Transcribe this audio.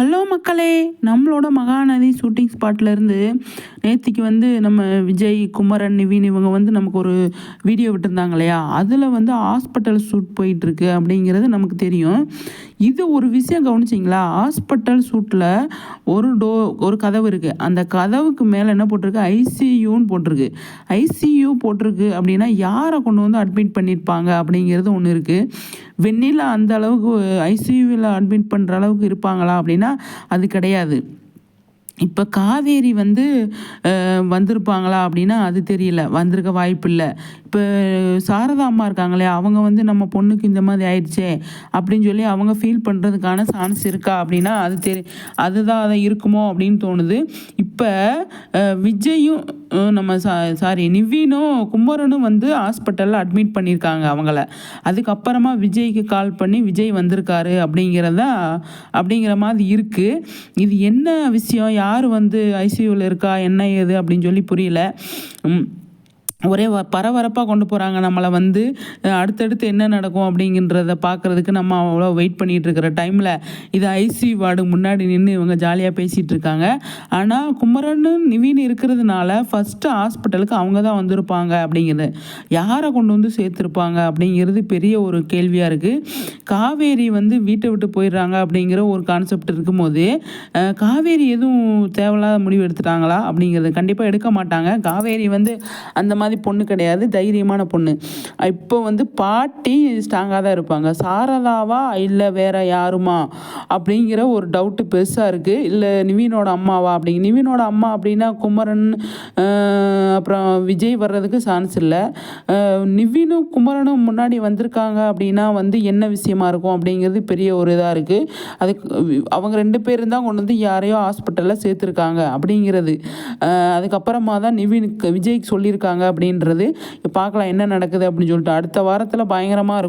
Hello மக்களே நம்மளோட Mahanadi shooting ஸ்பாட்லேருந்து நேத்திக்கு வந்து நம்ம விஜய் குமரன் நிவின் இவங்க வந்து நமக்கு ஒரு வீடியோ விட்டுருந்தாங்க இல்லையா? அதில் வந்து ஹாஸ்பிட்டல் ஷூட் போயிட்டுருக்கு அப்படிங்கிறது நமக்கு தெரியும். இது ஒரு விஷயம் கவனிச்சிங்களா? ஹாஸ்பிட்டல் ஷூட்டில் ஒரு டோ ஒரு கதவு இருக்குது அந்த கதவுக்கு மேலே என்ன போட்டிருக்கு? ஐசியூன்னு போட்டிருக்கு. ஐசியூ போட்டிருக்கு அப்படின்னா யாரை கொண்டு வந்து அட்மிட் பண்ணியிருப்பாங்க அப்படிங்கிறது ஒன்று இருக்குது வெண்ணிலா அந்த அளவுக்கு ஐசியூவில் அட்மிட் பண்ணுற அளவுக்கு இருப்பாங்களா அப்படின்னா அது கிடையாது. இப்போ காவேரி வந்து வந்திருப்பாங்களா அப்படின்னா அது தெரியல. வந்திருக்க வாய்ப்பு இல்லை இப்போ சாரதா அம்மா இருக்காங்களே அவங்க வந்து நம்ம பொண்ணுக்கு இந்த மாதிரி ஆயிடுச்சே அப்படின்னு சொல்லி அவங்க ஃபீல் பண்ணுறதுக்கான சான்ஸ் இருக்கா அப்படின்னா அது தெரி அதுதான் அதை இருக்குமோ அப்படின்னு தோணுது. இப்போ விஜயும் நம்ம சா சாரி நிவீனும் குமரனும் வந்து ஹாஸ்பிட்டலில் அட்மிட் பண்ணியிருக்காங்க அவங்கள. அதுக்கப்புறமா விஜய்க்கு கால் பண்ணி விஜய் வந்திருக்காரு அப்படிங்கிறதா அப்படிங்கிற மாதிரி இருக்குது இது என்ன விஷயம்? யார் யார் வந்து ஐசியூவில் இருக்கா என்ன ஏது அப்படின்னு சொல்லி புரியல. ஒரே வ பரபரப்பாக கொண்டு போகிறாங்க நம்மளை வந்து அடுத்தடுத்து என்ன நடக்கும் அப்படிங்கிறத பார்க்குறதுக்கு நம்ம அவ்வளோ வெயிட் பண்ணிகிட்டு இருக்கிற டைமில் இது ஐசி வார்டு முன்னாடி நின்று இவங்க ஜாலியாக பேசிகிட்டு இருக்காங்க. ஆனால் குமரன்னு நிவீன் இருக்கிறதுனால ஃபஸ்ட்டு ஹாஸ்பிட்டலுக்கு அவங்க தான் வந்திருப்பாங்க அப்படிங்கிறது யாரை கொண்டு வந்து சேர்த்துருப்பாங்க அப்படிங்கிறது பெரிய ஒரு கேள்வியாக இருக்குது காவேரி வந்து வீட்டை விட்டு போயிடுறாங்க அப்படிங்கிற ஒரு கான்செப்ட் இருக்கும்போது காவேரி எதுவும் தேவையில்லாத முடிவு எடுத்துட்டாங்களா அப்படிங்கிறது கண்டிப்பாக எடுக்க மாட்டாங்க. காவேரி வந்து அந்த மாதிரி பொண்ணு கிடையாது தைரியமான பொண்ணு. இப்போ வந்து பாட்டி ஸ்ட்ராங்காக தான் இருப்பாங்க. சாரதாவா இல்லை வேற யாருமா அப்படிங்கிற ஒரு டவுட்டு பெருசாக இருக்குது இல்லை நிவீனோட அம்மாவா அப்படிங்க நிவீனோட அம்மா அப்படின்னா குமரன் அப்புறம் விஜய் வர்றதுக்கு சான்ஸ் இல்லை. நிவீனும் நிவினும் குமரனும் முன்னாடி வந்திருக்காங்க அப்படின்னா வந்து என்ன விஷயமா இருக்கும் அப்படிங்கிறது பெரிய ஒரு இதாக இருக்குது அதுக்கு அவங்க ரெண்டு பேரும் தான் கொண்டு வந்து யாரையோ ஹாஸ்பிட்டலில் சேர்த்துருக்காங்க அப்படிங்கிறது. அதுக்கப்புறமா தான் நிவினுக்கு விஜய்க்கு சொல்லியிருக்காங்க அப்படின்றது பார்க்கலாம் என்ன நடக்குது அப்படின்னு சொல்லிட்டு அடுத்த வாரத்தில் பயங்கரமாக இருக்கும்.